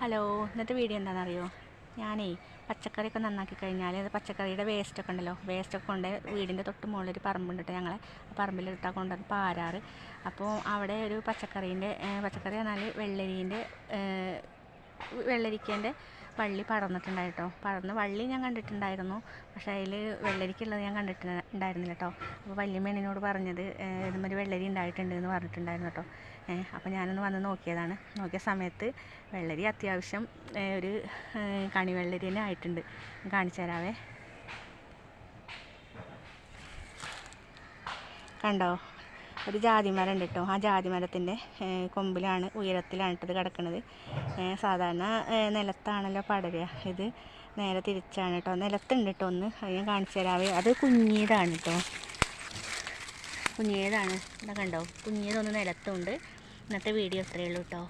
Hello ഇന്നത്തെ video എന്താണെന്നറിയോ? ഞാനേ പച്ചക്കറിയൊക്കെ നന്നാക്കി കഴിഞ്ഞാൽ അത് പച്ചക്കറിയുടെ വേസ്റ്റൊക്കെ ഉണ്ടല്ലോ വേസ്റ്റൊക്കെ കൊണ്ട് വീടിന്റെ തൊട്ട് ഒരു കേട്ടോ ഞങ്ങളെ. പറമ്പിലിട്ടാൽ കൊണ്ടത് പാരാറ്. അപ്പോൾ അവിടെ ഒരു പച്ചക്കറീന്റെ പച്ചക്കറി പറഞ്ഞാൽ വെള്ളരീന്റെ വെള്ളരിക്കേന്റെ വള്ളി പടർന്നിട്ടുണ്ടായി കേട്ടോ പടർന്ന് വള്ളി ഞാൻ കണ്ടിട്ടുണ്ടായിരുന്നു. പക്ഷേ അതിൽ വെള്ളരിക്കുള്ളത് ഞാൻ കണ്ടിട്ടുണ്ടായിരുന്നില്ല കേട്ടോ അപ്പോൾ വല്യമ്മേണിനോട് പറഞ്ഞത് ഇതുമാതിരി വെള്ളരി ഉണ്ടായിട്ടുണ്ട് എന്ന് പറഞ്ഞിട്ടുണ്ടായിരുന്നു കേട്ടോ അപ്പോൾ ഞാനൊന്ന് വന്ന് നോക്കിയതാണ്. നോക്കിയ സമയത്ത് വെള്ളരി അത്യാവശ്യം ഒരു കണി വെള്ളരി തന്നെ ആയിട്ടുണ്ട്. കാണിച്ചു തരാവേ. കണ്ടോ? ഒരു ജാതി മരം ഉണ്ട് കേട്ടോ ആ ജാതി മരത്തിന്റെ കൊമ്പിലാണ് ഉയരത്തിലാണ് ഇട്ടത് കിടക്കുന്നത് സാധാരണ നിലത്താണല്ലോ പടരുക. ഇത് നേരെ തിരിച്ചാണ് കേട്ടോ നിലത്തുണ്ട് കേട്ടോ ഒന്ന്. അത് ഞാൻ കാണിച്ചു തരാവേ അത് കുഞ്ഞിയതാണ് കേട്ടോ കുഞ്ഞിയതാണ്. എന്താ കണ്ടോ? കുഞ്ഞിയതൊന്ന് നിലത്തുണ്ട്. ഇന്നത്തെ വീഡിയോ ഇത്രയേ ഉള്ളൂ കേട്ടോ